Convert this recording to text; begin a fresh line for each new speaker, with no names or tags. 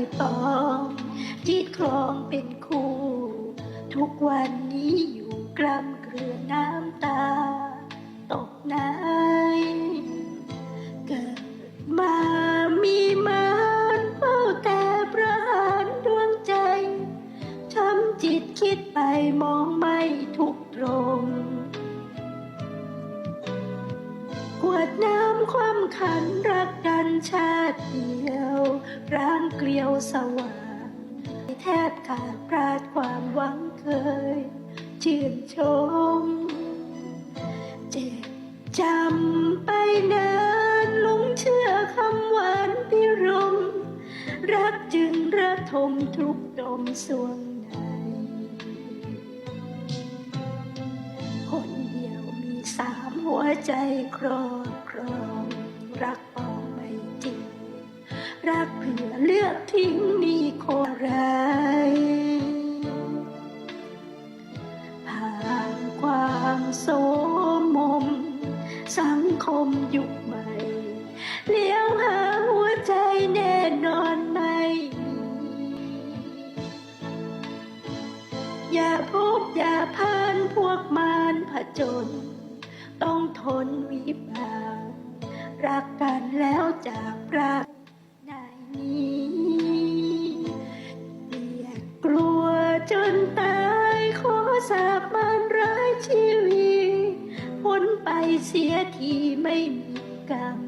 ไปปอง ที่คลองเป็นคู่ ทุกวันนี้อยู่กล้ำเกลือน้ำตา ตกไหนเกิดมามีมานเฝ้าแต่ประหารดวงใจช้ำจิตคิดไปมองไม่ทุกตรง ความขันรักกันชาติเดียวร่างเกลียวสว่างแทบขาดพลาดความหวังเคย ชื่นชม เจ็บจำไปนานหลงเชื่อคำหวานพิรม รักจึงระทมทุกดมสวงในคนเดียวมีสามหัวใจครอบครอง รักปองไม่จริง รักเพื่อเลือกทิ้งนี่คนไรผ่านความโสมม สังคมยุคใหม่ เลี้ยวหาหัวใจแน่นอนไม่มีอย่าพบอย่าผ่านพวกมารผจญต้องทนวิบาก รักกันแล้วจากรักในนี้เกลียดกลัวจนตายขอสาบานร้ายชีวิตพ้นไปเสียทีไม่มีกรรม